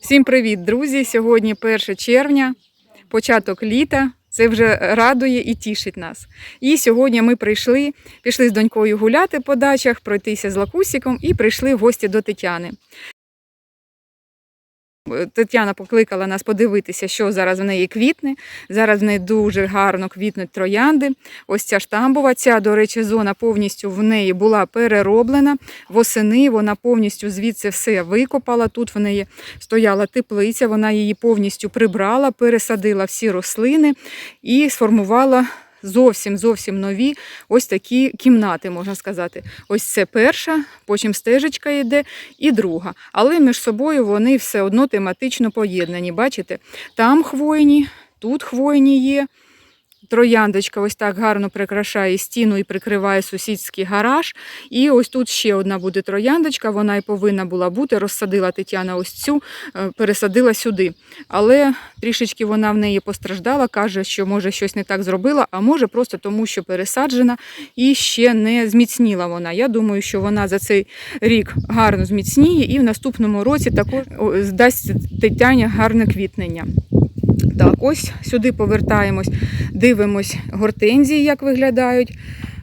Всім привіт, друзі! Сьогодні 1 червня, початок літа. Це вже радує і тішить нас. І сьогодні ми прийшли, пішли з донькою гуляти по дачах, пройтися з лакусіком і прийшли в гості до Тетяни. Тетяна покликала нас подивитися, що зараз в неї квітне. Зараз в неї дуже гарно квітнуть троянди. Ось ця штамбова. Ця, до речі, зона повністю в неї була перероблена. Восени вона повністю звідси все викопала. Тут в неї стояла теплиця, вона її повністю прибрала, пересадила всі рослини і сформувала. Зовсім зовсім нові ось такі кімнати, можна сказати. Ось це перша, потім стежечка йде і друга. Але між собою вони все одно тематично поєднані. Бачите, там хвойні, тут хвойні є. Трояндочка ось так гарно прикрашає стіну і прикриває сусідський гараж. І ось тут ще одна буде трояндочка, вона і повинна була бути. Розсадила Тетяна ось цю, е, пересадила сюди. Але трішечки вона в неї постраждала, каже, що може щось не так зробила, а може просто тому, що пересаджена і ще не зміцніла вона. Я думаю, що вона за цей рік гарно зміцніє і в наступному році також о, здасть Тетяні гарне квітнення. Так, ось сюди повертаємось, дивимось гортензії, як виглядають.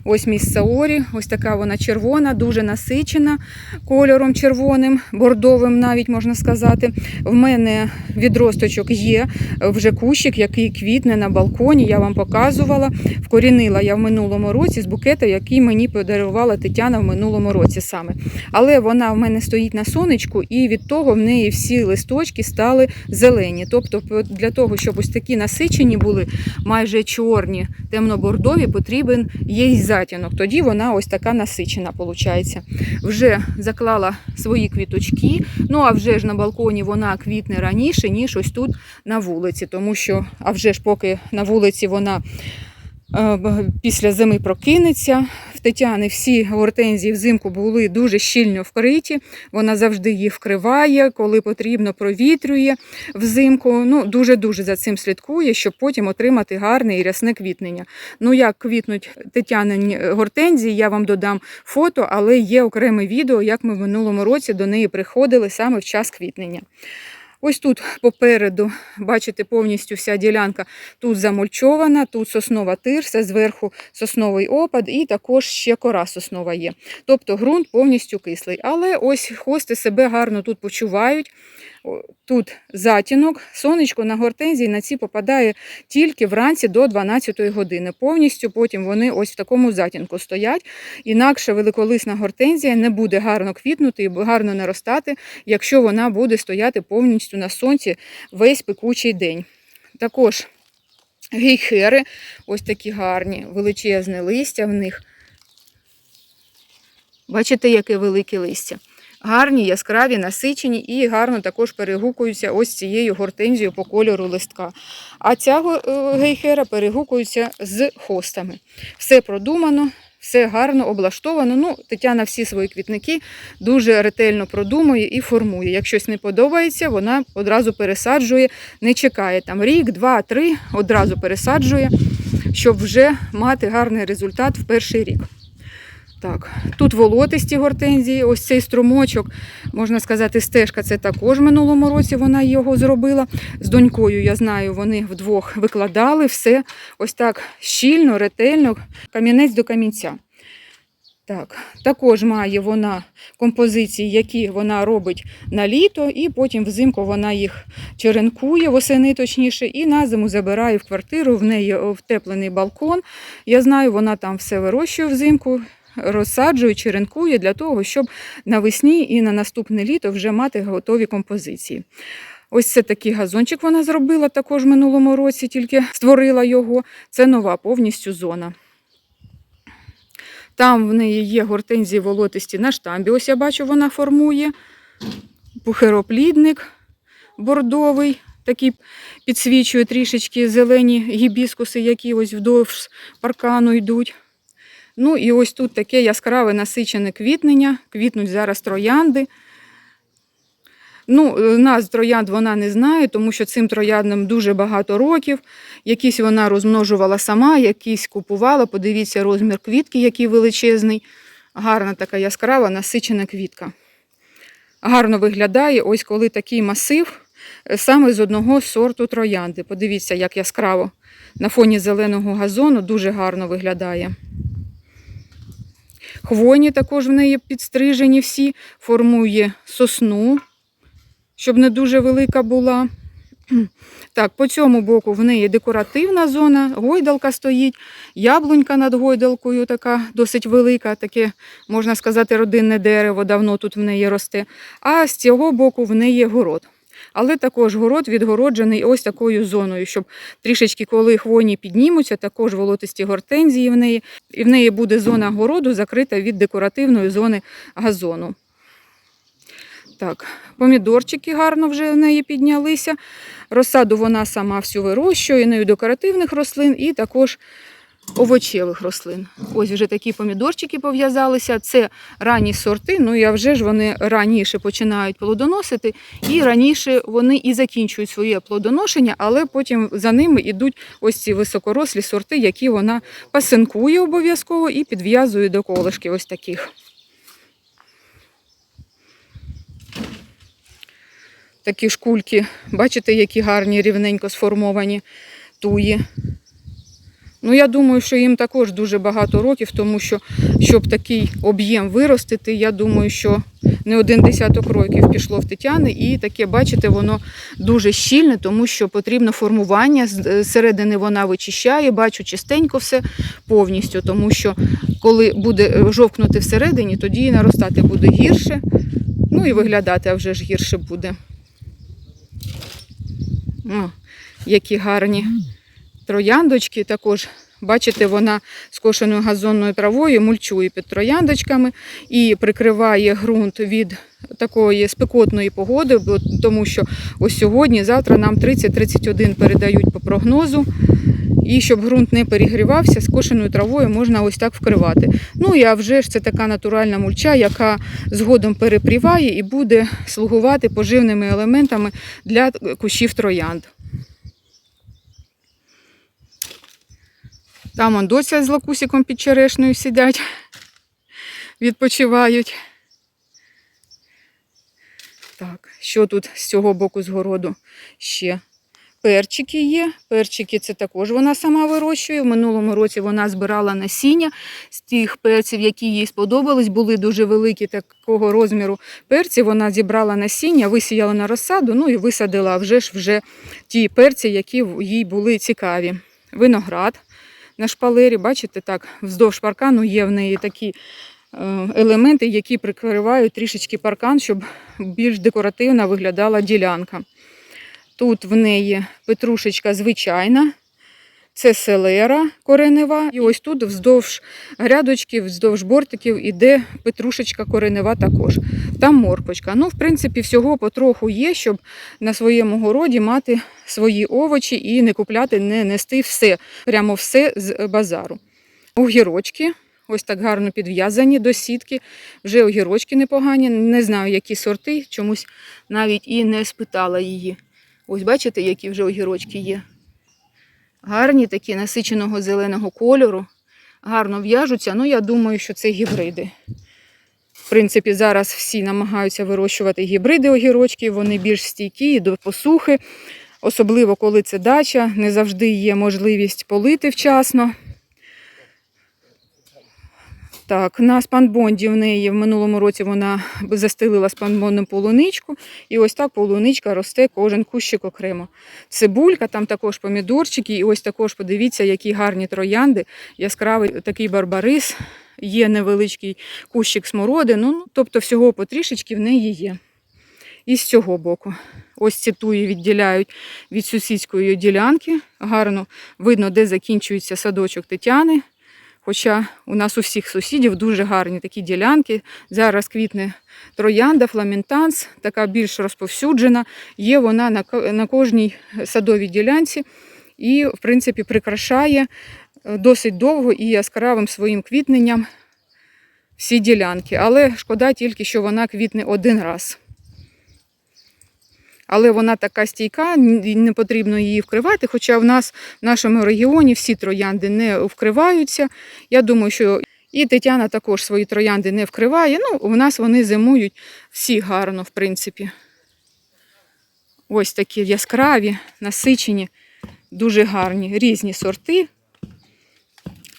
Ось міс Саорі, ось така вона червона, дуже насичена кольором червоним, бордовим навіть можна сказати. В мене відросточок є вже кущик, який квітне на балконі. Я вам показувала. Вкорінила я в минулому році з букета, який мені подарувала Тетяна в минулому році саме. Але вона в мене стоїть на сонечку, і від того в неї всі листочки стали зелені. Тобто, для того, щоб ось такі насичені були, майже чорні, темно-бордові, потрібен їй затінок. Тоді вона ось така насичена, виходить. Вже заклала свої квіточки. Ну а вже ж на балконі вона квітне раніше, ніж ось тут на вулиці, тому що, а вже ж поки на вулиці вона. Е, Після зими прокинеться. В Тетяни всі гортензії взимку були дуже щільно вкриті. Вона завжди їх вкриває, коли потрібно, провітрює взимку. Ну, дуже-дуже за цим слідкує, щоб потім отримати гарне і рясне квітнення. Ну, як квітнуть Тетянині гортензії, я вам додам фото, але є окреме відео, як ми в минулому році до неї приходили саме в час квітнення. Ось тут попереду, бачите, повністю вся ділянка тут замульчована, тут соснова тирса, зверху сосновий опад і також ще кора соснова є. Тобто ґрунт повністю кислий. Але ось хости себе гарно тут почувають. Тут затінок, сонечко на гортензії на ці попадає тільки вранці до 12 години. Повністю потім вони ось в такому затінку стоять. Інакше великолисна гортензія не буде гарно квітнути і гарно наростати, якщо вона буде стояти повністю на сонці весь пекучий день. Також гейхери, ось такі гарні, величезне листя в них. Бачите, яке велике листя. Гарні, яскраві, насичені і гарно також перегукуються ось цією гортензією по кольору листка. А ця е, гейхера перегукується з хостами. Все продумано, все гарно облаштовано. Ну, Тетяна всі свої квітники дуже ретельно продумує і формує. Як щось не подобається, вона одразу пересаджує, не чекає там рік, два, три, одразу пересаджує, щоб вже мати гарний результат в перший рік. Так, тут волотисті гортензії, ось цей струмочок, можна сказати, стежка. Це також в минулому році вона його зробила. З донькою, я знаю, вони вдвох викладали все ось так щільно, ретельно, камінець до камінця. Так, також має вона композиції, які вона робить на літо, і потім взимку вона їх черенкує, восени точніше, і на зиму забирає в квартиру. В неї втеплений балкон. Я знаю, вона там все вирощує взимку, розсаджує, черенкує для того, щоб навесні і на наступне літо вже мати готові композиції. Ось це такий газончик вона зробила також в минулому році, тільки створила його. Це нова повністю зона. Там в неї є гортензії волотисті на штамбі. Ось я бачу, вона формує. Пухероплідник бордовий, такий підсвічує трішечки зелені гібіскуси, які ось вдовж паркану йдуть. Ну і ось тут таке яскраве насичене квітнення. Квітнуть зараз троянди. Ну, е, нас троянд вона не знає, тому що цим трояндам дуже багато років. Якісь вона розмножувала сама, якісь купувала. Подивіться розмір квітки, який величезний. Гарна така яскрава насичена квітка. Гарно виглядає, ось коли такий масив е, саме з одного сорту троянди. Подивіться, як яскраво на фоні зеленого газону дуже гарно виглядає. Хвойні також в неї підстрижені всі, формує сосну, щоб не дуже велика була. Так, по цьому боку в неї декоративна зона, гойдалка стоїть, яблунька над гойдалкою така досить велика, таке, можна сказати, родинне дерево давно тут в неї росте. А з цього боку в неї город. Але також город відгороджений ось такою зоною, щоб трішечки, коли хвойні піднімуться, також волотисті гортензії в неї. І в неї буде зона городу закрита від декоративної зони газону. Так, помідорчики гарно вже в неї піднялися. Розсаду вона сама всю вирощує, нею декоративних рослин і також овочевих рослин. Ось вже такі помідорчики пов'язалися. Це ранні сорти, ну а вже ж вони раніше починають плодоносити, і раніше вони і закінчують своє плодоношення, але потім за ними йдуть ось ці високорослі сорти, які вона пасинкує обов'язково і підв'язує до колишки ось таких. Такі шкульки, бачите, які гарні, рівненько сформовані туї. Ну, я думаю, що їм також дуже багато років, тому що, щоб такий об'єм виростити, я думаю, що не один десяток років пішло в Тетяни, і таке, бачите, воно дуже щільне, тому що потрібно формування. Зсередини вона вичищає, бачу чистенько все повністю, тому що коли буде е, жовкнути всередині, тоді і наростати буде гірше. Ну і виглядати а вже ж гірше буде. О, які гарні трояндочки. Також, бачите, вона скошеною газонною травою мульчує під трояндочками і прикриває ґрунт від такої спекотної погоди, тому що ось сьогодні, завтра нам 30-31 передають по прогнозу. І щоб ґрунт не перегрівався, скошеною травою можна ось так вкривати. Ну і а вже ж це така натуральна мульча, яка згодом перепріває і буде слугувати поживними елементами для кущів троянд. Там он доця з лакусиком під черешнею сидять, відпочивають. Так, що тут з цього боку з городу ще? Перчики є. Перчики це також вона сама вирощує. В минулому році вона збирала насіння з тих перців, які їй сподобались. Були дуже великі такого розміру перці. Вона зібрала насіння, висіяла на розсаду, ну і висадила вже ж вже ті перці, які їй були цікаві. Виноград на шпалері, бачите, так, вздовж паркану є в неї такі е, елементи, які прикривають трішечки паркан, щоб більш декоративно виглядала ділянка. Тут в неї петрушечка звичайна, це селера коренева. І ось тут вздовж грядочки, вздовж бортиків іде петрушечка коренева також. Там морквочка. Ну, в принципі, всього потроху є, щоб на своєму городі мати свої овочі і не купляти, не нести все, прямо все з базару. Огірочки. Ось так гарно підв'язані до сітки. Вже огірочки непогані. Не знаю, які сорти, чомусь навіть і не спитала її. Ось бачите, які вже огірочки є. Гарні такі насиченого зеленого кольору. Гарно в'яжуться. Ну, я думаю, що це гібриди. В принципі, зараз всі намагаються вирощувати гібриди огірочків, вони більш стійкі до посухи. Особливо, коли це дача, не завжди є можливість полити вчасно. Так, на спанбонді в неї в минулому році вона застелила спанбондом полуничку, і ось так полуничка росте кожен кущик окремо. Цибулька, там також помідорчики, і ось також подивіться, які гарні троянди, яскравий такий барбарис, є невеличкий кущик смородину, ну, тобто всього потрішечки в неї є. І з цього боку. Ось ці туї відділяють від сусідської ділянки. Гарно видно, де закінчується садочок Тетяни. Хоча у нас у всіх сусідів дуже гарні такі ділянки. Зараз квітне троянда, фламентанс, така більш розповсюджена. Є вона на, кожній садовій ділянці і, в принципі, прикрашає досить довго і яскравим своїм квітненням всі ділянки. Але шкода тільки, що вона квітне один раз. Але вона така стійка, не потрібно її вкривати. Хоча в нас в нашому регіоні всі троянди не вкриваються. Я думаю, що і Тетяна також свої троянди не вкриває. Ну, у нас вони зимують всі гарно, в принципі. Ось такі яскраві, насичені, дуже гарні, різні сорти.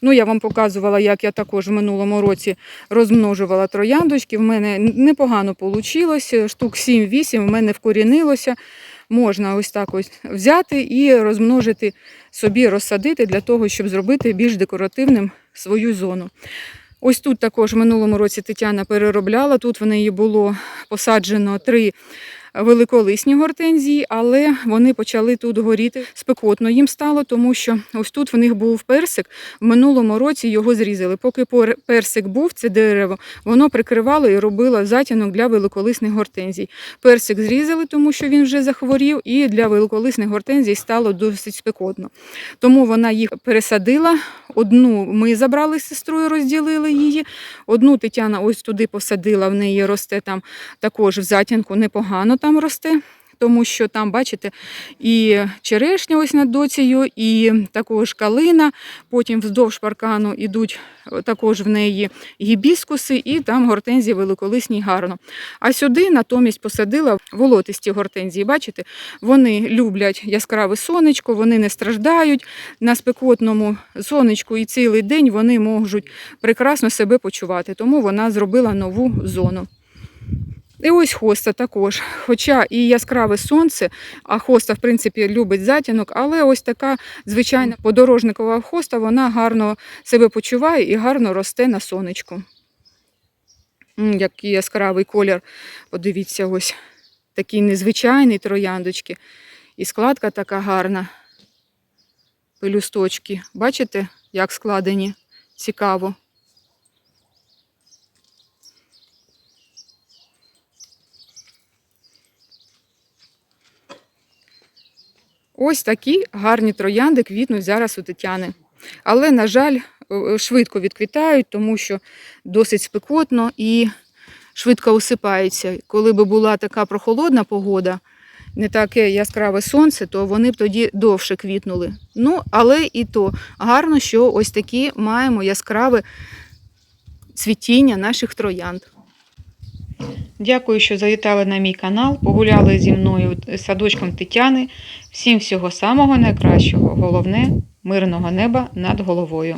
Ну, я вам показувала, як я також в минулому році розмножувала трояндочки. В мене непогано вийшло, штук 7-8 в мене вкорінилося. Можна ось так ось взяти і розмножити собі, розсадити для того, щоб зробити більш декоративним свою зону. Ось тут також в минулому році Тетяна переробляла. Тут в неї було посаджено три великолисні гортензії, але вони почали тут горіти. Спекотно їм стало, тому що ось тут в них був персик. В минулому році його зрізали. Поки персик був, це дерево, воно прикривало і робило затінок для великолисних гортензій. Персик зрізали, тому що він вже захворів, і для великолисних гортензій стало досить спекотно. Тому вона їх пересадила. Одну ми забрали з сестрою, розділили її. Одну Тетяна ось туди посадила, в неї росте там також в затінку непогано там росте. Тому що там, бачите, і черешня ось над доцією, і також калина. Потім вздовж паркану йдуть е, також в неї гібіскуси, і там гортензії великолисні гарно. А сюди натомість посадила волотисті гортензії. Бачите, вони люблять яскраве сонечко, вони не страждають на спекотному сонечку, і цілий день вони можуть прекрасно себе почувати. Тому вона зробила нову зону. І ось хоста також. Хоча і яскраве сонце, а хоста, в принципі, любить затінок, але ось така звичайна подорожникова хоста, вона гарно себе почуває і гарно росте на сонечку. Який яскравий колір. Подивіться, ось такий незвичайний трояндочки. І складка така гарна. Пелюсточки. Бачите, як складені? Цікаво. Ось такі гарні троянди квітнуть зараз у Тетяни. Але, на жаль, е, швидко відквітають, тому що досить спекотно і швидко усипаються. Коли б була така прохолодна погода, не таке яскраве сонце, то вони б тоді довше квітнули. Ну, але і то гарно, що ось такі маємо яскраве цвітіння наших троянд. Дякую, що завітали на мій канал, погуляли зі мною садочком Тетяни. Всім всього самого найкращого. Головне мирного неба над головою.